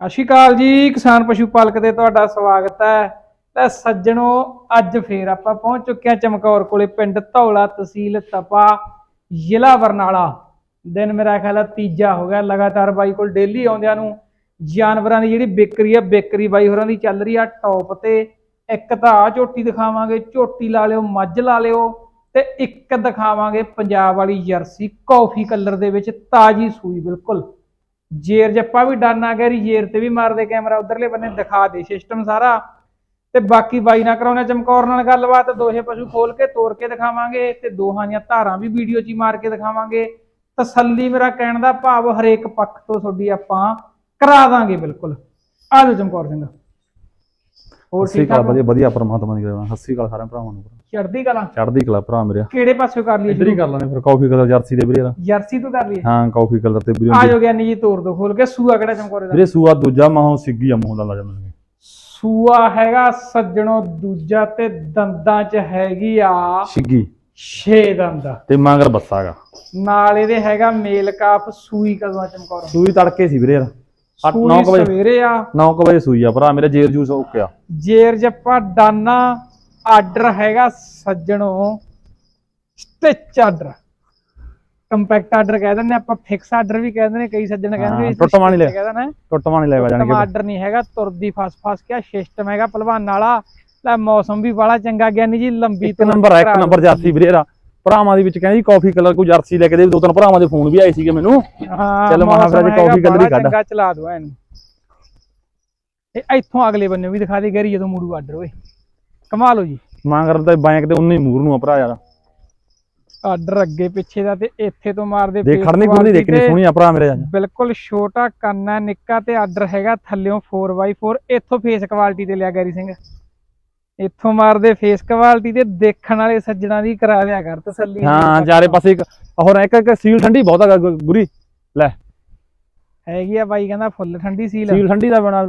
ਸਤਿ ਸ਼੍ਰੀ ਅਕਾਲ ਜੀ, ਕਿਸਾਨ ਪਸ਼ੂ ਪਾਲਕ ਤੇ ਤੁਹਾਡਾ ਸਵਾਗਤ ਹੈ। ਤੇ ਸੱਜਣੋ, ਅੱਜ ਫੇਰ ਆਪਾਂ ਪਹੁੰਚ ਚੁੱਕੇ ਹਾਂ ਚਮਕੌਰ ਕੋਲੇ, ਪਿੰਡ ਧੌਲਾ ਤਹਿਸੀਲ ਤਪਾ, ਜ਼ਿਲ੍ਹਾ ਬਰਨਾਲਾ। ਦਿਨ ਮੇਰਾ ਖਿਆਲ ਹੈ ਤੀਜਾ ਹੋ ਗਿਆ, ਲਗਾਤਾਰ ਬਾਈ ਕੋਲ ਡੇਲੀ ਆਉਂਦਿਆਂ ਨੂੰ। ਜਾਨਵਰਾਂ ਦੀ ਜਿਹੜੀ ਬੇਕਰੀ ਆ, ਬੇਕਰੀ ਬਾਈ ਹੋਰਾਂ ਦੀ ਚੱਲ ਰਹੀ ਆ, ਟੌਪ ਤੇ। ਇੱਕ ਤਾਂ ਆ ਝੋਟੀ ਦਿਖਾਵਾਂਗੇ, ਝੋਟੀ ਲਾ ਲਿਓ, ਮੱਝ ਲਾ ਲਿਓ, ਤੇ ਇੱਕ ਦਿਖਾਵਾਂਗੇ ਪੰਜਾਬ ਵਾਲੀ ਜਰਸੀ, ਕਾਫੀ ਕਲਰ ਦੇ ਵਿੱਚ ਤਾਜੀ ਸੂਈ, ਬਿਲਕੁਲ। ਜੇਰ ਜੱਪਾ ਵੀ ਡਰਨ ਆ ਗਿਆ ਜੇਰ ਤੇ ਵੀ ਮਾਰਦੇ ਕੈਮਰਾ, ਉਧਰਲੇ ਬੰਨੇ ਦਿਖਾ ਦੇ ਸਿਸਟਮ ਸਾਰਾ। ਤੇ ਬਾਕੀ ਬਾਈ ਨਾ ਕਰਾਉਣਾ ਚਮਕੌਰ ਨਾਲ ਗੱਲਬਾਤ ਦੋਹੇ ਪਸ਼ੂ ਖੋਲ ਕੇ ਤੋੜ ਕੇ ਦਿਖਾਵਾਂਗੇ, ਤੇ ਦੋਹਾਂ ਦੀਆਂ ਧਾਰਾਂ ਵੀ ਵੀਡੀਓ 'ਚ ਹੀ ਮਾਰ ਕੇ ਦਿਖਾਵਾਂਗੇ। ਤਸੱਲੀ ਮੇਰਾ ਕਹਿਣ ਦਾ ਭਾਵ ਹਰੇਕ ਪੱਖ ਤੋਂ ਤੁਹਾਡੀ ਆਪਾਂ ਕਰਾ ਦਾਂਗੇ ਬਿਲਕੁਲ। ਆ ਜਾਓ ਚਮਕੌਰ ਸਿੰਘ। ਹੋਰ ਸਤਿ ਸ਼੍ਰੀ ਠੀਕ ਅਕਾਲ ਵਧੀਆ ਵਧੀਆ ਪਰਮਾਤਮਾ ਦੀ ਕਿਰਪਾ ਨਾਲ। ਸਤਿ ਸ਼੍ਰੀ ਅਕਾਲ ਸਾਰਿਆਂ ਭਰਾਵਾਂ ਨੂੰ। ਚੜ੍ਹਦੀ ਕਲਾ? ਚੜ੍ਹਦੀ ਕਲਾ ਭਰਾ ਮੇਰੇ। ਕਿਹੜੇ ਪਾਸੇ ਕਰ ਲਈਏ ਇੱਧਰ ਹੀ? ਕਰ ਲਾਂਗੇ ਫਿਰ ਕਾਫੀ ਕਲਰ ਜਰਸੀ ਦੇ ਵੀਰੇ ਦਾ। ਜਰਸੀ ਤੋਂ ਕਰ ਲਈਏ? ਹਾਂ ਕਾਫੀ ਕਲਰ ਤੇ ਵੀਰੇ ਆ ਜਾਓ ਗਿਆਨੀ ਜੀ ਤੋੜ ਦੋ ਖੋਲ ਕੇ। ਸੂਆ ਕਿਹੜਾ ਚਮਕੌਰੇ ਦਾ? ਵੀਰੇ ਸੂਆ ਦੂਜਾ ਮਾਹੋਂ ਸਿੱਗੀ ਆ ਮੂੰਹ ਦਾ ਲਾ ਜਾਂਦਾ ਸੂਆ ਹੈਗਾ ਸੱਜਣੋ ਦੂਜਾ ਤੇ ਦੰਦਾਂ 'ਚ ਹੈਗੀ ਆ ਸਿੱਗੀ। 6 ਦੰਦ। ਤੇ ਮਗਰ ਬੱਸਾਗਾ। ਨਾਲ ਇਹਦੇ ਹੈਗਾ ਮੇਲ ਕਾਫ ਸੂਈ ਕਦੋਂ ਚਮਕੌਰ? ਸੂਈ ਤੜਕੇ ਸੀ ਵੀਰੇ ਯਾਰ 8 ਸੂਈ 9 ਵਜੇ। ਸਵੇਰੇ ਆ। 9 ਵਜੇ ਸੂਈ ਆ ਭਰਾ ਮੇਰੇ ਜੇਰ ਜੂਸ ਓਕੇ ਆ ਜੇਰ ਜੱਪਾ ਡਾਨਾ ਆਰਡਰ ਹੈਗਾ ਸੱਜਣੋ ਸਟਿਚ ਆਰਡਰ ਕੰਪੈਕਟ ਆਰਡਰ ਕਹਿ ਦਿੰਦੇ ਆਪਾਂ ਫਿਕਸ ਆਰਡਰ ਵੀ ਕਹਿੰਦੇ ਨੇ ਕਈ ਸੱਜਣ ਕਹਿੰਦੇ ਹਾਂ, ਟੁੱਟਵਾਂ ਨੀ ਲੈ। ਕਹਿ ਦਿੰਦੇ ਲੈ ਵਾ ਜਾਣਗੇ ਆਰਡਰ ਨਹੀਂ ਹੈਗਾ ਤੁਰਦੀ ਫਸ ਫਸ ਕੇ ਸਿਸਟਮ ਹੈਗਾ ਪਹਿਲਵਾਨ ਵਾਲਾ ਲੈ ਮੌਸਮ ਵੀ ਬੜਾ ਚੰਗਾ ਗਿਆ ਨਹੀਂ ਜੀ ਲੰਬੀ ਇੱਕ ਨੰਬਰ ਆ ਇੱਕ ਨੰਬਰ ਜਰਸੀ ਵੀਰੇ ਯਾਰ ਭਰਾਵਾਂ ਦੇ ਵਿੱਚ ਕਹਿੰਦੀ ਕਾਫੀ ਕਲਰ ਕੋਈ ਜਰਸੀ ਲੈ ਕੇ ਦੇ ਦੋ ਤਿੰਨ ਭਰਾਵਾਂ ਦੇ ਫੋਨ ਵੀ ਆਏ ਸੀਗੇ ਮੈਨੂੰ। ਹਾਂ ਚੱਲ ਮਹਾਰਾਜ ਮੌਸਮ ਕਾਫੀ ਕਲਰ ਹੀ ਕੱਢ। ਚਲਾ ਦੋ ਇਹਨੂੰ। ਇਹ ਇੱਥੋਂ ਅਗਲੇ ਬੰਨੇ ਵੀ ਦਿਖਾ ਦੇ ਗਰੀ ਜਦੋਂ ਮੁੜੂ ਆਰਡਰ ਓਏ ਕਮਾਲ ਹੋ ਜੀ। ਮਗਰ ਤੇ ਬੈਂਕ ਤੇ ਉਨੇ ਹੀ ਮੂਰ ਨੂੰ ਆ ਭਰਾ ਯਾਰ। ਆਰਡਰ ਅੱਗੇ ਪਿੱਛੇ ਦਾ ਤੇ ਇੱਥੇ ਤੋਂ ਮਾਰਦੇ ਦੇਖ ਖੜਨੀ ਖੁਰਨੀ ਦੇਖਣੀ ਤੇ ਸੋਹਣੀ ਆ ਭਰਾ ਮੇਰੇ ਅੱਜ। ਬਿਲਕੁਲ ਛੋਟਾ ਕੰਨ ਨਿੱਕਾ ਤੇ ਆਰਡਰ ਹੈਗਾ ਥੱਲਿਓਂ 4x4 ਇੱਥੋਂ ਫੇਸ ਕੁਆਲਿਟੀ ਤੇ ਲਿਆ ਗੈਰੀ ਸਿੰਘ। ਇੱਥੋਂ ਮਾਰਦੇ ਫੇਸ ਕੁਆਲਿਟੀ ਤੇ ਦੇਖਣ ਵਾਲੇ ਸੱਜਣਾ ਦੀ ਕਰਾ ਦਿਆ ਕਰ ਤਸੱਲੀ ਹਾਂ ਚਾਰੇ ਪਾਸੇ ਇੱਕ ਹੋਰ ਇੱਕ ਇੱਕ ਸੀਲ ਠੰਡੀ ਬਹੁਤ ਆ ਗੁਰੀ। ਲੈ। ਹੈਗੀ ਆ ਬਾਈ ਕਹਿੰਦਾ ਫੁੱਲ ਠੰਡੀ ਸੀਲ ਸੀਲ ਠੰਡੀ ਦਾ ਬਣਾ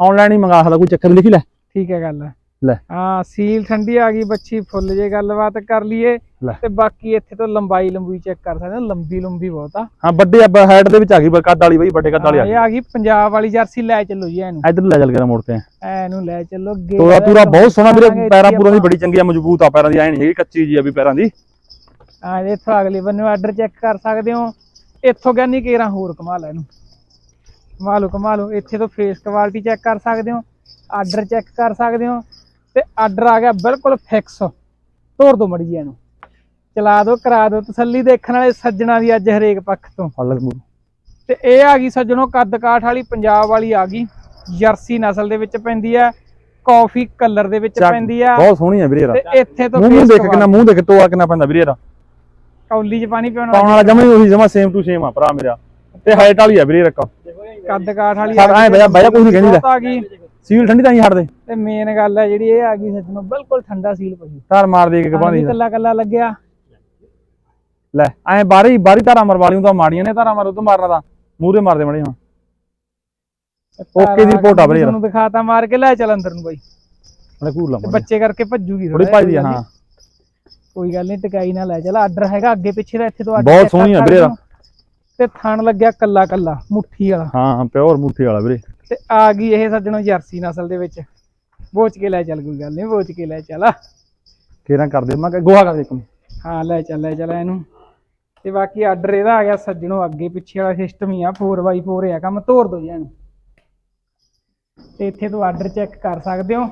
ਆਨਲਾਈਨ ਹੀ ਮੰਗਾ ਸਕਦਾ ਕੋਈ ਚੱਕਰ ਲਿਖੀ ਲੈ। ਠੀਕ ਹੈ ਗੱਲ। ਲੈ। ਹਾਂ ਸੀਲ ਠੰਡੀ ਆ ਗਈ ਬੱਚੀ ਫੁੱਲ ਜੇ ਗੱਲਬਾਤ ਕਰ ਲਈਏ। ਤੇ ਬਾਕੀ ਇੱਥੇ ਤੋਂ ਲੰਬਾਈ ਲੰਬੂਈ ਚੈੱਕ ਕਰ ਸਕਦੇ ਹੋ ਲੰਬੀ ਲੰਬੀ ਬਹੁਤ ਆ। ਹਾਂ ਵੱਡੇ ਹਾਈਟ ਦੇ ਵਿੱਚ ਆ ਗਈ ਬ- ਕੱਦ ਵਾਲੀ ਬਈ ਵੱਡੇ ਕੱਦ ਵਾਲੀ ਆ ਹਾਂ, ਇਹ ਆ ਗਈ ਪੰਜਾਬ ਵਾਲੀ ਜਰਸੀ ਲੈ ਚੱਲੋ ਜੀ ਇਹਨੂੰ। ਗਈ ਇਧਰ ਲੈ ਚੱਲ ਕੇ ਮੋੜ ਤੇ। ਇਹਨੂੰ ਲੈ ਚੱਲੋ ਗੇ ਤੋਰਾ ਤੂਰਾ ਬਹੁਤ ਸੋਹਣਾ ਵੀਰੇ ਪੈਰਾਂ ਪੂਰਾਂ ਦੀ ਬੜੀ ਚੰਗੀ ਆ ਮਜ਼ਬੂਤ ਆ ਪੈਰਾਂ ਦੀ ਐ ਨਹੀਂ ਹੈਗੀ ਕੱਚੀ ਜੀ ਆ ਵੀ ਪੈਰਾਂ ਦੀ। ਹਾਂ ਇੱਥੋਂ ਅਗਲੇ ਬੰਨੇ ਆਰਡਰ ਚੈੱਕ ਕਰ ਸਕਦੇ ਹੋ। ਇੱਥੋਂ ਕਹਿੰਨੀ ਕੇਰਾ ਹੋਰ ਕਮਾ ਲੈ ਇਹਨੂੰ। ਕਮਾ ਲਓ ਕਮਾ ਲਓ ਇੱਥੇ ਤੋਂ ਫੇਸ ਕੁਆਲਿਟੀ ਚੈੱਕ ਕਰ ਸਕਦੇ ਹੋ। ਆਰਡਰ ਚੈੱਕ ਕਰ ਸਕਦੇ ਹੋ। ਤੇ ਆਰਡਰ ਆ ਗਿਆ ਬਿਲਕੁਲ ਫਿਕਸ ਤੋੜ ਦੋ ਮੜੀ ਜੀ ਇਹਨੂੰ। ਚਲਾ ਦਿਓ ਕਰਾ ਦਿਓ ਤਸੱਲੀ ਦੇਖਣ ਵਾਲੇ ਸੱਜਣਾ ਦੀ ਅੱਜ ਹਰੇਕ ਪੱਖ ਤੋਂ। ਤੇ। ਇਹ ਆ ਗਈ ਸੱਜਣੋ ਕੱਦ ਕਾਠ ਵਾਲੀ ਪੰਜਾਬ ਵਾਲੀ ਆ ਗਈ। ਜਰਸੀ ਨਸਲ ਦੇ ਵਿੱਚ ਪੈਂਦੀ ਆ ਕਾਫੀ ਕਲਰ ਦੇ ਵਿੱਚ ਪੈਂਦੀ ਆ। ਬਹੁਤ ਸੋਹਣੀ ਆ ਵੀਰੇ ਯਾਰ ਤੇ ਇੱਥੇ ਤੋਂ ਮੂੰਹ ਦੇਖ ਕਿੰਨਾ ਮੂੰਹ ਦੇਖ ਤੋਆ ਕਿੰਨਾ ਪੈਂਦਾ ਵੀਰੇ ਯਾਰ ਕੌਲੀ 'ਚ ਪਾਣੀ ਪਿਉਣ ਪਾਉਣ ਵਾਲਾ। ਜਮਾ ਹੀ ਉਹੀ ਜਮਾ ਸੇਮ ਟੂ ਸੇਮ ਆ ਭਰਾ ਮੇਰਾ। ਤੇ ਹਾਈਟ ਵਾਲੀ ਆ ਵੀਰੇ ਰੱਖ ਕੱਦ ਕਾਠ ਵਾਲੀ ਸਾਡਾ ਐਂ ਬਹਿ ਬਹਿ ਕੁਝ ਨਹੀਂ ਕਹਿੰਦੀ ਆ ਗਈ। ਸੀਲ ਠੰਡੀ ਤਾਂ ਨਹੀਂ ਹਟਦੇ। ਤੇ ਮੇਨ ਗੱਲ ਹੈ ਜਿਹੜੀ ਇਹ ਆ ਗਈ ਸੱਜਣੋ ਬਿਲਕੁਲ ਠੰਡਾ ਸੀਲ ਪਸ਼ੂ ਧਾਰ ਮਾਰ ਦੇ ਕੇ ਕਪਾਣੀ ਕੱਲਾ ਕੱਲਾ ਲੱਗਿਆ। ਲੈ ਐ ਬਾਰੀ ਬਾਰੀ ਧਾਰਾ ਮਰਵਾ ਲਈ ਤਾਂ ਮਾੜੀਆਂ ਨੇ ਧਾਰਾ ਮਾਰ ਉਹ ਤੋਂ ਮਾਰਨਾ ਤਾਂ। ਮੂਹਰੇ ਮਾਰਦੇ ਮੜੇ ਹਾਂ ਓਕੇ ਦੀ ਰਿਪੋਰਟ ਆ ਯਾਰ। ਤੁਹਾਨੂੰ ਦਿਖਾਤਾ ਮਾਰ ਕੇ ਲੈ ਚੱਲ ਅੰਦਰ ਨੂੰ ਬਾਈ। ਉਹਨੇ ਘੂਰ ਲਾ ਬੱਚੇ ਕਰਕੇ ਭੱਜੂਗੀ ਥੋੜੀ ਜਿਹਾ, ਹਾਂ। ਕੋਈ ਗੱਲ ਨਹੀਂ ਟਿਕਾਈ ਨਾ ਲੈ ਚੱਲ। ਆਰਡਰ ਹੈਗਾ ਅੱਗੇ ਪਿੱਛੇ ਦਾ ਇੱਥੇ ਤੋਂ order ਬਹੁਤ ਸੋਹਣੀ ਆ ਵੀਰੇ। ਹੋ। ਤੇ ਥਣ ਲੱਗਿਆ ਕੱਲਾ ਕੱਲਾ ਮੁੱਠੀ ਵਾਲਾ। ਹਾਂ ਪਿਓਰ ਮੂਠੀ ਵਾਲਾ ਵੀਰੇ। ਤੇ ਆ ਗਈ ਇਹ ਸੱਜਣੋ ਜਰਸੀ ਨਸਲ ਦੇ ਵਿੱਚ। ਬੋਚ ਕੇ ਲੈ ਚੱਲ ਕੋਈ ਗੱਲ ਨਹੀਂ ਬੋਚ ਕੇ ਲੈ ਚੱਲ। ਕੇਰਾਂ ਕਰਦੇ ਮੈਂ ਕਿਹਾ ਗੋਹਾ ਕਰ ਦੇ ਇੱਕ ਹਾਂ ਲੈ ਚੱਲ ਲੈ ਚੱਲ ਇਹਨੂੰ। ਤੇ ਬਾਕੀ ਆਰਡਰ ਇਹਦਾ ਆ ਗਿਆ ਸੱਜਣੋ ਅੱਗੇ ਪਿੱਛੇ ਵਾਲਾ ਸਿਸਟਮ ਹੀ ਆ 4x4 ਆ ਕੰਮ ਤੋੜ ਦੋ ਜੀ ਇਹਨੂੰ। ਤੇ ਇੱਥੇ ਤੋਂ ਆਰਡਰ ਚੈੱਕ ਕਰ ਸਕਦੇ ਹੋ।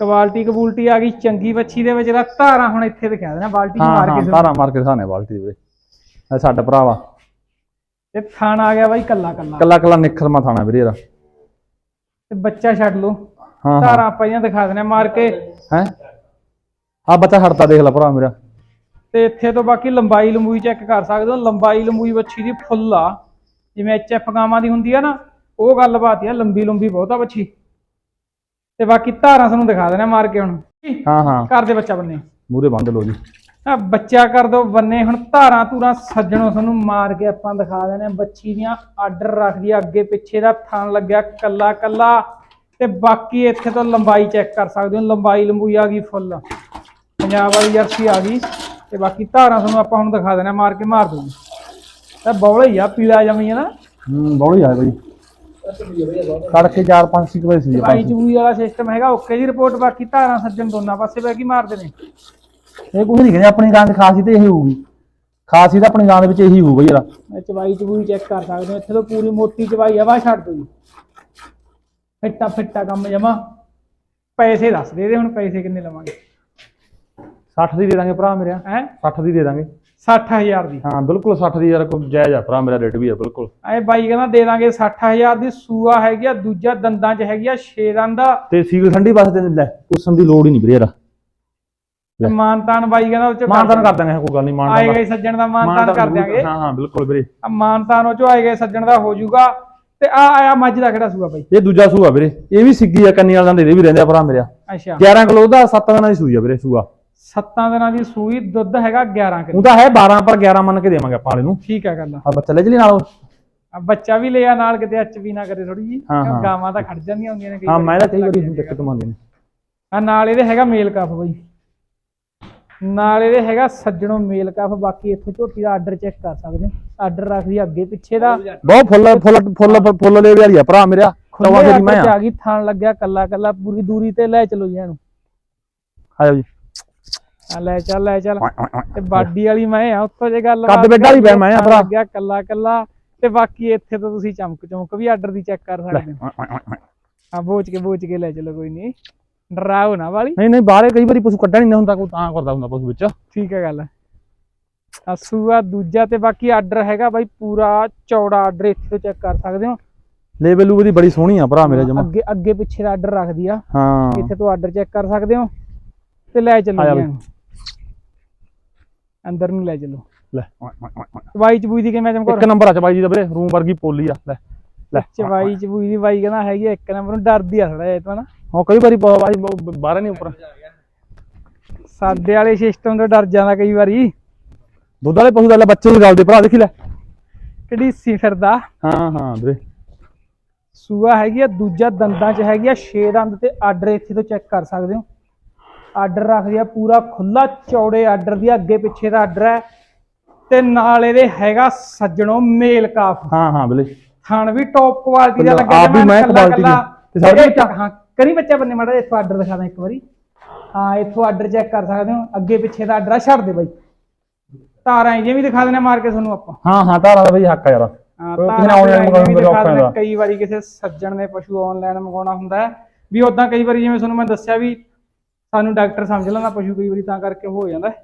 ਕੁਆਲਿਟੀ ਕਬੂਲਟੀ ਆ ਗਈ ਚੰਗੀ ਵੱਛੀ ਦੇ ਵਿੱਚ ਦਾ ਧਾਰਾਂ ਹੁਣ ਇੱਥੇ ਦਿਖਾ ਦੇਣਾ ਬਾਲਟੀ 'ਚ ਮਾਰ ਹਾਂ ਕੇ ਧਾਰਾ ਮਾਰ ਕੇ ਦਿਖਾਣੇ ਬਾਲਟੀ ਦੇ ਵੀਰੇ ਇਹ ਸਾਡਾ ਭਰਾ ਵਾ। ਤੇ ਥਾਣ ਆ ਗਿਆ ਬਾਈ ਕੱਲਾ ਕੱਲਾ। ਕੱਲਾ ਕੱਲਾ ਨਿਖਰ ਮਾ ਥਾਣਾ ਵੀਰੇ ਇਹਦਾ। ਤੇ ਬੱਚਾ ਛੱਡ ਲਓ। ਹਾਂ ਹਾਂ। ਧਾਰਾਂ ਆਪਾਂ ਇਹਨਾਂ ਦਿਖਾ ਦੇਣਾ ਮਾਰ ਕੇ। ਹੈ? ਆ ਬੱਚਾ ਹੜਤਾ ਦੇਖ ਲੈ ਭਰਾ ਮੇਰਾ। ਤੇ ਇੱਥੇ ਤੋਂ ਬਾਕੀ ਲੰਬਾਈ ਲੰਬੂਈ ਚੈੱਕ ਕਰ ਸਕਦੇ ਹੋ। ਲੰਬਾਈ ਲੰਬੂਈ ਵੱਛੀ ਦੀ ਫੁੱਲ ਆ। ਜਿਵੇਂ ਐਚਐਫ ਗਾਵਾਂ ਦੀ ਹੁੰਦੀ ਆ ਨਾ ਉਹ ਗੱਲਬਾਤ ਆ ਲੰਬੀ ਲੰਬੀ ਬਹੁਤ ਆ ਵੱਛੀ। ਤੇ ਬਾਕੀ ਧਾਰਾਂ ਤੁਹਾਨੂੰ ਦਿਖਾ ਦੇਣਾ ਮਾਰ ਕੇ ਹੁਣ। ਹਾਂ ਹਾਂ। ਘਰ ਦੇ ਬੱਚਾ ਬੰਨੇ। ਮੂਰੇ ਬੰਦ ਲੋ ਜੀ। ਆ ਬੱਚਾ ਕਰ ਦੋ ਬੰਨੇ ਹੁਣ ਧਾਰਾਂ ਧੂਰਾਂ ਸੱਜਣੋ ਤੁਹਾਨੂੰ ਮਾਰ ਕੇ ਆਪਾਂ ਦਿਖਾ ਦੇਣੇ ਬੱਚੀ ਦੀਆਂ ਆਰਡਰ ਰੱਖਦੀ ਆ ਅੱਗੇ ਪਿੱਛੇ ਦਾ ਥਣ ਲੱਗਿਆ ਕੱਲਾ ਕੱਲਾ। ਤੇ ਬਾਕੀ ਇੱਥੇ ਤੋਂ ਲੰਬਾਈ ਚੈੱਕ ਕਰ ਸਕਦੇ ਹੋ ਲੰਬਾਈ ਲੰਬੂਈ ਆ ਗਈ ਫੁੱਲ। ਪੰਜਾਬ ਵਾਲੀ ਜਰਸੀ ਆ ਗਈ। ਤੇ ਬਾਕੀ ਧਾਰਾਂ ਤੁਹਾਨੂੰ ਆਪਾਂ ਹੁਣ ਦਿਖਾ ਦੇਣਾ ਮਾਰ ਕੇ ਮਾਰ ਦੂੰਗੀ। ਤਾਂ ਬੌਲਾ ਹੀ ਆ ਪੀਲਾ ਜਮੀ ਹੈ ਨਾ? ਹੂੰ ਬੌੜੀ ਆ ਬਈ। ਤੜਕੇ 4-5 6 ਵਜੇ ਆ ਚਵਾਈ ਚੂਈ ਵਾਲਾ ਸਿਸਟਮ ਹੈਗਾ ਓਕੇ ਦੀ ਰਿਪੋਰਟ ਬਾਕੀ ਧਾਰਾਂ ਸੱਜਣ ਦੋਨਾਂ ਪਾਸੇ ਬੈ ਕੀ ਮਾਰਦੇ ਨੇ। ਇਹ ਕੁਝ ਨਹੀਂ ਕਹਿੰਦੇ ਆਪਣੀ ਗਾਂ ਦੀ ਖਾਸੀ ਤੇ ਇਹੀ ਹੋਊਗੀ। ਖਾਸੀ ਤਾਂ ਆਪਣੀ ਗਾਂ ਦੇ ਵਿੱਚ ਇਹੀ ਹੋਊਗਾ ਯਾਰ। ਇਹ ਚਵਾਈ ਚਵੂਈ ਚੈੱਕ ਕਰ ਸਕਦੇ ਹੋ ਇੱਥੇ ਤੋਂ ਪੂਰੀ ਮੋਟੀ ਚਵਾਈ ਹਵਾ ਛੱਡ ਦੋ ਜੀ। ਫਿੱਟਾ ਫਿੱਟਾ ਕੰਮ ਜਮਾ। ਪੈਸੇ ਦੱਸ ਦੇ ਦੇ ਹੁਣ ਪੈਸੇ ਕਿੰਨੇ ਲਵਾਂਗੇ? 60 ਦੀ ਦੇ ਦਾਂਗੇ ਭਰਾ ਮੇਰਿਆ। ਹੈ? 60 ਦੀ ਦੇ ਦਾਂਗੇ। 60000 ਦੀ। ਹਾਂ ਬਿਲਕੁਲ 60 ਦੀ ਯਾਰ ਕੋਈ ਜਾਇਜ਼ ਆ ਭਰਾ ਮੇਰਾ ਰੇਟ ਵੀ ਆ ਬਿਲਕੁਲ। ਐ ਬਾਈ ਕਹਿੰਦਾ ਦੇ ਦਾਂਗੇ 60000 ਦੀ ਸੂਆ ਹੈਗੀ ਆ ਦੂਜਾ ਦੰਦਾਂ 'ਚ ਹੈਗੀ ਆ ਸ਼ੇਰਾਂ ਦਾ ਤੇ ਸੀਲ ਠੰਡੀ ਵਾਸਤੇ ਲੈ ਪੁੱਛਣ ਦੀ ਲੋੜ ਹੀ ਨਹੀਂ ਵੀਰੇ ਯਾਰ। ਲੈ। ਮਾਨਤਾਨ ਬਾਈ ਕਹਿੰਦਾ ਉਹ ਚ ਮਾਨਤਾਨ ਕਰ ਦਾਂਗੇ ਕੋਈ ਗੱਲ ਨਹੀਂ ਆਏ ਮਾਨਤਾਨ ਗਏ ਸੱਜਣ ਦਾ ਮਾਨਤਾਨ ਕਰ ਦਿਆਂਗੇ। ਹਾਂ ਹਾਂ ਬਿਲਕੁਲ ਵੀਰੇ। ਆ ਮਾਨਤਾਨ ਉਹ ਚੋਂ ਆਏ ਗਏ ਸੱਜਣ ਦਾ ਹੋ ਜਾਊਗਾ। ਤੇ ਆ ਆਇਆ ਮੱਝ ਦਾ ਕਿਹੜਾ ਸੂਆ ਬਾਈ? ਇਹ ਦੂਜਾ ਸੂਆ ਵੀਰੇ ਇਹ ਵੀ ਸਿੱਗੀ ਆ ਕੰਨੀ ਵਾਲਾਂ ਦੇ ਇਹਦੇ ਵੀ ਰਹਿੰਦੇ ਆ ਭਰਾ ਮੇਰਾ ਅੱਛਾ। 11 ਕਿਲੋ ਦਾ 7 ਦਿਨਾਂ ਦੀ ਸੂਈ ਆ ਵੀਰੇ ਸੂਆ। ਸੱਤਾਂ ਦਿਨਾਂ ਦੀ ਸੂਈ ਦੁੱਧ ਹੈਗਾ 11 ਕਿਲੋ। ਉਹਦਾ ਹੈ 12 ਪਰ 11 ਮੰਨ ਕੇ ਦੇਵਾਂਗੇ ਆਪਾਂ ਵਾਲੇ ਨੂੰ। ਠੀਕ ਆ ਗੱਲ ਆ। ਬੱਚਾ ਲੈ ਜਲੀ ਨਾਲ ਆ ਬੱਚਾ ਵੀ ਲਿਆ ਨਾਲ ਕਿਤੇ ਐਚ ਵੀ ਨਾ ਕਰੇ ਥੋੜੀ ਜੀ ਹਾਂ, ਹਾਂ। ਗਾਵਾਂ ਤਾਂ ਖੜ ਜਾਂਦੀਆਂ ਹੁੰਦੀਆਂ ਨੇ ਕਈ ਹਾਂ। ਮੈਂ ਤਾਂ ਕਈ ਵਾਰੀ ਹੁਣ ਦਿੱਕਤ ਮੰਨਦੇ ਨੇ। ਆ ਨਾਲ ਇਹਦੇ ਹੈਗਾ ਮੇਲ ਕਫ ਬਾਈ। ਨਾਲ ਇਹਦੇ ਹੈਗਾ ਸੱਜਣੋਂ ਮੇਲ ਕਫ ਬਾਕੀ ਇੱਥੋਂ ਝੋਟੀ ਦਾ ਆਰਡਰ ਚੈੱਕ ਕਰ ਸਕਦੇ ਆਰਡਰ ਰੱਖਦੀ ਅੱਗੇ ਪਿੱਛੇ ਦਾ। ਬਹੁਤ ਫੁੱਲ ਫੁੱਲ ਫੁੱਲ ਫੁੱਲ ਲੈ ਵਾਲੀ ਆ ਭਰਾ ਮੇਰਾ ਤਵਾ ਤੇਰੀ ਮੈਂ ਆ। ਗਈ ਥਾਣ ਲੱਗਿਆ ਕੱਲਾ ਕੱਲਾ ਪੂਰੀ ਦੂਰੀ ਤੇ ਲੈ ਚਲੋ ਜੀ ਇਹਨੂੰ। ਆਜੋ ਜੀ। ਆ ਲੈ ਚੱਲ ਲੈ ਚੱਲ। ਤੇ ਬਾਡੀ ਵਾਲੀ ਮੈਂ ਆ ਉੱਥੋਂ ਜੇ ਗੱਲ ਕੱਦ ਬੈੱਡ ਵਾਲੀ ਮੈਂ- ਮੈਂ ਆ ਭਰਾ। ਲੱਗਿਆ ਕੱਲਾ ਕੱਲਾ। ਤੇ ਬਾਕੀ ਇੱਥੇ ਤੋਂ ਤੁਸੀਂ ਚਮਕ ਚਮਕ ਵੀ ਆਰਡਰ ਦੀ ਚੈੱਕ ਕਰ ਸਕਦੇ ਹੋ। ਆ ਬੋਚ ਕੇ ਬੋਚ ਕੇ ਲੈ ਚਲੋ ਕੋਈ ਨਹੀਂ। ਡਰਾਓ ਨਾ ਵਾਲੀ। ਨਹੀਂ ਨਹੀਂ ਬਾਹਰੇ ਕਈ ਵਾਰੀ ਪਸ਼ੂ ਕੱਢਣ ਨਹੀਂ ਹੁੰਦਾ ਕੋਈ ਤਾਂ ਕਰਦਾ ਹੁੰਦਾ ਪਸ਼ੂ ਵਿੱਚ। ਠੀਕ ਹੈ ਗੱਲ। ਆ ਸੂਆ ਦੂਜਾ ਤੇ ਬਾਕੀ ਆਰਡਰ ਹੈਗਾ ਬਾਈ ਪੂਰਾ ਚੌੜਾ ਆਰਡਰ ਇੱਥੇ ਤੋਂ ਚੈੱਕ ਕਰ ਸਕਦੇ ਹੋ। ਲੇਵਲ ਲੂਵਲ ਦੀ ਬੜੀ ਸੋਹਣੀ ਆ ਭਰਾ ਮੇਰੇ ਜਮਾ। ਅੱਗੇ ਅੱਗੇ ਪਿੱਛੇ ਦਾ ਆਰਡਰ ਰੱਖਦੀ ਆ। ਹਾਂ। ਇੱਥੇ ਤੋਂ ਆਰਡਰ ਚੈੱਕ ਕਰ ਸਕਦੇ ਹੋ ਤੇ ਲੈ ਚੱਲੋ ਬਈ। ਅੰਦਰ ਨੂੰ ਲੈ ਚੱਲੋ। ਲੈ। ਚਵਾਈ ਚਬੂਈ ਦੀ ਕਿਵੇਂ ਚਮਕੌਰ? ਇੱਕ ਨੰਬਰ ਆ ਚਬਾਈ ਜੀ ਦਾ ਵੀਰੇ ਰੂਮ ਵਰਗੀ ਪੋਲੀ ਆ। ਲੈ। ਲੈ ਚਵਾਈ ਚਬੂਈ ਦੀ ਬਾਈ ਕਹਿੰਦਾ ਹੈਗੀ ਆ ਇੱਕ ਨੰਬਰ ਨੂੰ ਡਰਦੀ ਆ ਥੋੜਾ ਜਿਹਾ ਇਹ ਤੋਂ ਨਾ ਹਾਂ ਕਈ ਵਾਰੀ ਬ- ਬਾਈ ਬ- ਬਾਹਰ ਨਹੀਂ ਉੱਪਰ। ਸਾਦੇ ਵਾਲੇ ਸਿਸਟਮ ਤੋਂ ਡਰ ਜਾਂਦਾ ਕਈ ਵਾਰੀ। ਦੁੱਧ ਵਾਲੇ ਪਸ਼ੂ ਦਾ ਲੈ ਬੱਚੇ ਗਲਦੇ ਭਰਾ ਦੇਖੀ ਲੈ। ਕਿਹੜੀ ਸੀ ਫਿਰਦਾ? ਹਾਂ ਹਾਂ ਵੀਰੇ। ਸੂਆ ਹੈਗੀ ਆ ਦੂਜਾ ਦੰਦਾਂ 'ਚ ਹੈਗੀ ਆ 6 ਦੰਦ ਤੇ ਆਰਡਰ ਇੱਥੇ ਤੋਂ ਚੈੱਕ ਕਰ ਸਕਦੇ ਹੋ। ਆਰਡਰ ਰੱਖਦੀ ਆ ਪੂਰਾ ਖੁੱਲਾ ਚੌੜੇ ਆਰਡਰ ਦੀ ਅੱਗੇ ਪਿੱਛੇ ਦਾ ਆਰਡਰ ਹੈ। ਤੇ ਨਾਲ ਇਹਦੇ ਹੈਗਾ ਸੱਜਣੋ ਮੇਲ ਕਾਫ। ਹਾਂ ਹਾਂ ਵੀਰੇ। ਥਣ ਵੀ ਟੌਪ ਕੁਆਲਿਟੀ ਦਾ ਲੱਗਿਆ ਆਪ ਵੀ ਮੈਂ। ਕੱਲਾ। ਤੇ ਇਹ- ਬੱਚਾ? ਹਾਂ ਕਰੀ ਬੱਚਾ ਬੰਨੇ ਮਾੜਾ ਇੱਥੋਂ ਆਰਡਰ ਦਿਖਾ ਦਾਂ ਇੱਕ ਵਾਰੀ ਹਾਂ ਇੱਥੋਂ ਆਰਡਰ ਚੈੱਕ ਕਰ ਸਕਦੇ ਹੋ ਅੱਗੇ ਪਿੱਛੇ ਦਾ ਆਰਡਰ ਛੱਡ ਦੇ ਬਾਈ ਤਾਰਾਂ ਜਿਵੇਂ ਦਿਖਾ ਦਿੰਦੇ ਮਾਰ ਕੇ ਤੁਹਾਨੂੰ ਆਪਾਂ ਹਾਂ ਹਾਂ ਧਾਰਾ ਦਾ ਬਈ ਹੱਕ ਆ ਯਾਰ ਕਿਸੇ ਨੇ ਆਪਣੇ ਮੰਗਾਉਣਾ ਹੁੰਦਾ। ਕਈ ਵਾਰੀ ਕਿਸੇ ਸੱਜਣ ਨੇ ਪਸ਼ੂ ਆਨਲਾਈਨ ਮੰਗਾਉਣਾ ਹੁੰਦਾ ਵੀ ਉਦਾਂ ਕਈ ਵਾਰੀ ਜਿਵੇਂ ਤੁਹਾਨੂੰ ਮੈਂ ਦੱਸਿਆ ਵੀ ਸਾਨੂੰ ਡਾਕਟਰ ਸਮਝ ਲੈਂਦਾ ਪਸ਼ੂ ਕਈ ਵਾਰੀ ਤਾਂ ਕਰਕੇ ਹੋ ਜਾਂਦਾ ਹੈ।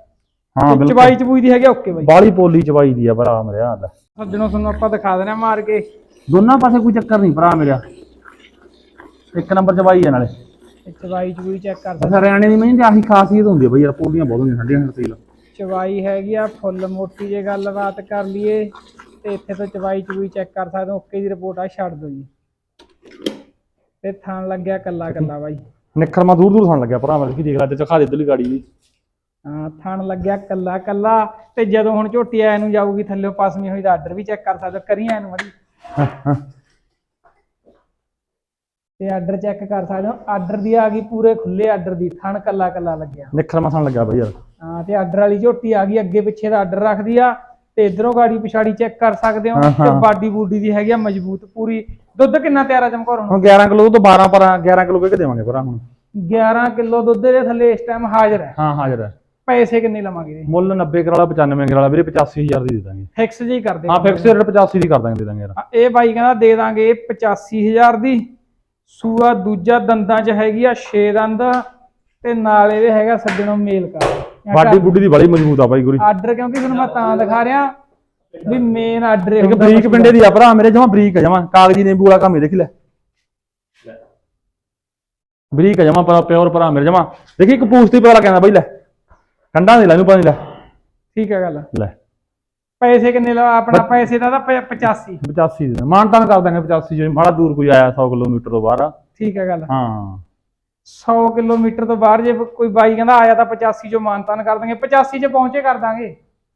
ਬਿਲਕੁਲ ਚਬਾਈ ਚਬੂਈ ਦੀ ਹੈਗੀ ਓਕੇ ਬਾਈ ਬਾਲੀ ਪੋਲੀ ਚਬਾਈ ਦੀ ਆ ਭਰਾ ਮੇਰਾ ਲੈ ਸੱਜਣੋਂ ਤੁਹਾਨੂੰ ਆਪਾਂ ਦਿਖਾ ਦੇਣਾ ਮਾਰ ਕੇ ਦੋਨਾਂ ਪਾਸੇ ਕੋਈ ਚੱਕਰ ਨਹੀਂ ਭਰਾ ਮੇਰਾ। ਇੱਕ ਨੰਬਰ ਚਬਾਈ ਆ ਨਾਲੇ। ਤੇ ਚਬਾਈ ਚਬੂਈ ਚੈੱਕ ਕਰ ਸਕਦੇ ਹਰਿਆਣੇ ਦੀ ਮਹੀਂ ਦੀ ਆਹੀ ਖਾਸੀਅਤ ਹੁੰਦੀ ਆ ਬਈ ਯਾਰ ਪੋਲੀਆਂ ਬਹੁਤ ਹੁੰਦੀਆਂ ਠੰਡੀਆਂ ਠੰਡੀਆਂ ਚਵਾਈ ਹੈਗੀ ਆ ਫੁੱਲ ਮੋਟੀ ਜੇ ਗੱਲਬਾਤ ਕਰ ਲਈਏ ਤੇ ਇੱਥੇ ਤੋਂ ਚਵਾਈ ਚਵੂਈ ਚੈੱਕ ਕਰ ਸਕਦੇ ਹੋ ਓਕੇ ਦੀ ਰਿਪੋਰਟ ਆ ਛੱਡ ਦਿਓ ਜੀ। ਤੇ ਥਾਣ ਲੱਗਿਆ ਕੱਲਾ ਕੱਲਾ ਬਾਈ। ਨਿੱਖਰ ਮਾ ਦੂਰ ਦੂਰ ਸੁਣ ਲੱਗਿਆ ਭਰਾ ਮੇਰੇ ਕੀ ਦੇਖ ਲੈ ਤੇ ਚਖਾ ਦੇ ਇਧਰਲੀ ਗਾੜੀ ਵੀ ਹਾਂ ਥਾਣ ਲੱਗਿਆ ਕੱਲਾ ਕੱਲਾ ਤੇ ਜਦੋਂ ਹੁਣ ਝੋਟੀ ਐ ਨੂੰ ਜਾਊਗੀ ਥੱਲੇ ਪਸਮੀ ਹੋਈ ਦਾ ਆਰਡਰ ਵੀ ਚੈੱਕ ਕਰ ਸਕਦੇ ਹੋ ਕਰੀ ਐ ਨੂੰ ਮੜੀ। ਤੇ ਆਰਡਰ ਚੈੱਕ ਕਰ ਸਕਦੇ ਹੋ। ਆਰਡਰ ਦੀ ਆ ਗਈ ਪੂਰੇ ਖੁੱਲੇ ਆਰਡਰ ਦੀ। ਥਣ ਕੱਲਾ ਕੱਲਾ ਲੱਗਿਆ। ਨਿੱਖਰ ਮਾ ਸੁਣ ਲੱਗਿਆ ਬਈ ਯਾਰ। ਹਾਂ ਤੇ ਆਰਡਰ ਵਾਲੀ ਝੋਟੀ ਆ ਗਈ ਅੱਗੇ ਪਿੱਛੇ ਦਾ ਆਰਡਰ ਰੱਖਦੀ ਆ। ਤੇ ਇਧਰੋਂ ਗਾੜੀ ਪਿਛਾੜੀ ਚੈੱਕ ਕਰ ਸਕਦੇ ਹੋ। ਤੇ। ਬਾਡੀ ਬੂਡੀ ਦੀ ਹੈਗੀ ਆ ਮਜ਼ਬੂਤ ਪੂਰੀ। ਦੁੱਧ ਕਿੰਨਾ ਤਿਆਰ ਆ ਚਮਕੌਰ ਹੁਣ? ਹੁਣ 11 ਕਿਲੋ ਤੋਂ 12 ਪਰ 11 ਕਿਲੋ ਕਿਹ ਦੇਵਾਂਗੇ ਭਰਾ ਹੁਣ? 11 ਕਿਲੋ ਦੁੱਧ ਦੇ ਥੱਲੇ ਇਸ ਟਾਈਮ ਹਾਜ਼ਰ ਹੈ। ਹਾਂ ਹਾਜ਼ਰ ਹੈ। ਪੈਸੇ ਕਿੰਨੇ ਲਵਾਂਗੇ ਇਹਦੇ ਮੁੱਲ 90 ਕਰਾਲਾ 95 ਕਰਾਲਾ ਵੀਰੇ 85000 ਦੀ ਦੇ ਦਾਂਗੇ। ਫਿਕਸ ਜੀ ਕਰਦੇ ਹਾਂ ਫਿਕਸ ਰੇਟ 85 ਦੀ ਕਰ ਦਾਂਗੇ ਦੇ ਦਾਂਗੇ ਯਾਰ। ਇਹ ਬਾਈ ਕਹਿੰਦਾ ਦੇ ਦਾਂਗੇ 85000 ਦੀ। ਸੂਆ ਦੂਜਾ ਦੰਦਾਂ 'ਚ ਹੈਗੀ ਆ 6 ਦੰਦ। ਤੇ ਨਾਲ ਇਹਦੇ ਹੈਗਾ ਸੱਜਣੋਂ ਮੇਲ ਕਰ। ਬਾਡੀ ਬੁੱਡੀ ਦੀ ਬੜੀ ਮਜ਼ਬੂਤ ਆ ਬਾਈ ਗੁਰੀ। ਆਰਡਰ ਕਿਉਂਕਿ ਤੁਹਾਨੂੰ ਮੈਂ ਤਾਂ ਦਿਖਾ ਰਿਹਾ ਵੀ ਮੇਨ ਆਰਡਰ ਇੱਕ ਬਰੀਕ ਪਿੰਡੇ ਦੀ ਆ ਭਰਾ ਮੇਰੇ ਜਮਾ ਬਰੀਕ ਆ ਜਮਾ। ਕਾਗਜੀ ਨਿੰਬੂ ਵਾਲਾ ਕੰਮ ਹੀ ਦੇਖ ਲੈ। ਬਰੀਕ ਆ ਜਮਾ ਪਰ ਪਿਓਰ ਭਰਾ ਮੇਰੇ ਜਮਾ। ਦੇਖੀ ਇੱਕ ਪੂਛਤੀ ਪਤਾ ਕਹਿੰਦਾ ਬਈ ਲੈ। ਕੰਡਾ ਨਹੀਂ ਲੈ ਨੂੰ ਪਾਣੀ ਲੈ। ਠੀਕ ਹੈ ਗੱਲ। ਲੈ। ਪੈਸੇ ਕਿੰਨੇ ਲਾ? ਆਪਣਾ ਪੈਸੇ ਦਾ ਤਾਂ ਪ- 85 85 ਦੇ ਮਾਨਤਾਨ ਕਰ ਦਾਂਗੇ 85 ਜੇ ਮਾੜਾ ਦੂਰ ਕੋਈ ਆਇਆ 100 ਕਿਲੋਮੀਟਰ ਤੋਂ ਬਾਹਰ। ਆ ਠੀਕ ਹੈ ਗੱਲ। ਹਾਂ। 100 ਕਿਲੋਮੀਟਰ ਤੋਂ ਬਾਹਰ ਜੇ ਕੋਈ ਬਾਈ ਕਹਿੰਦਾ ਆਇਆ ਤਾਂ 85 ਚੋਂ ਮਾਨਤਾਨ ਕਰ ਦਾਂਗੇ 85 ਚ ਪਹੁੰਚੇ ਕਰ ਦਾਂਗੇ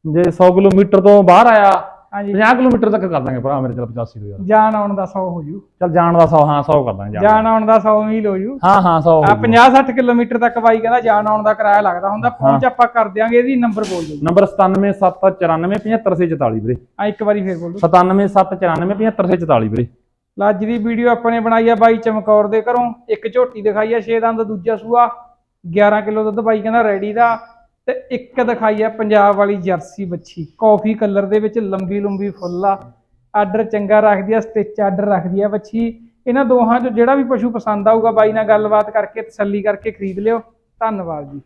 ਜੇ 100 ਕਿਲੋਮੀਟਰ ਤੋਂ ਬਾਹਰ ਆਇਆ ਹਾਂਜੀ। 50 ਕਿਲੋਮੀਟਰ ਤੱਕ ਕਰ ਦਾਂਗੇ ਭਰਾ ਮੇਰੇ ਚਲ 85 ਤੋਂ ਯਾਰ ਜਾਣ ਆਉਣ ਦਾ 100 ਹੋ ਜੂ। ਚੱਲ ਜਾਣ ਦਾ 100 ਹਾਂ 100 ਕਰ ਦਾਂਗੇ ਜਾਣ ਆਉਣ ਦਾ 100 ਮੀਲ ਹੋ ਜੂ। ਹਾਂ ਹਾਂ 100 ਆ 50 60 ਕਿਲੋਮੀਟਰ ਤੱਕ ਬਾਈ ਕਹਿੰਦਾ ਜਾਣ ਆਉਣ ਦਾ ਕਿਰਾਇਆ ਲੱਗਦਾ ਹੁੰਦਾ। ਪਹੁੰਚ ਆਪਾਂ ਕਰ ਦਿਆਂਗੇ ਇਹਦੀ ਨੰਬਰ ਬੋਲ ਦਿਓ। ਨੰਬਰ 97794 75644 ਵੀਰੇ। ਆ ਇੱਕ ਵਾਰੀ ਫੇਰ ਬੋਲ। ਦਿਓ 97794 75644 ਵੀਰੇ। ਲਓ ਅੱਜ ਦੀ ਵੀਡੀਓ ਆਪਣੇ ਬਣਾਈ ਆ ਬਾਈ ਚਮਕੌਰ ਦੇ ਘਰੋਂ। ਇੱਕ ਝੋਟੀ ਦਿਖਾਈ ਆ 6 ਦੰਦ ਦੂਜਾ ਸੂਆ 11 ਕਿਲੋ ਦੁੱਧ ਬਾਈ ਕਹਿੰਦਾ ਰੈਡੀ ਦਾ। ਤੇ ਇੱਕ ਦਿਖਾਈ ਆ ਪੰਜਾਬ ਵਾਲੀ ਜਰਸੀ ਬੱਚੀ ਕਾਫੀ ਕਲਰ ਦੇ ਵਿੱਚ ਲੰਬੀ ਲੰਬੀ ਫੁੱਲ ਆ। ਆਰਡਰ ਚੰਗਾ ਰੱਖਦੀ ਆ, ਸਟਿਚ ਆਰਡਰ ਰੱਖਦੀ ਆ ਬੱਚੀ ਇਹਨਾਂ ਦੋਹਾਂ ਚੋਂ ਜਿਹੜਾ ਵੀ ਪਸ਼ੂ ਪਸੰਦ ਆਊਗਾ ਬਾਈ ਨਾਲ ਗੱਲਬਾਤ ਕਰਕੇ ਤਸੱਲੀ ਕਰਕੇ ਖਰੀਦ ਲਿਓ। ਧੰਨਵਾਦ ਜੀ।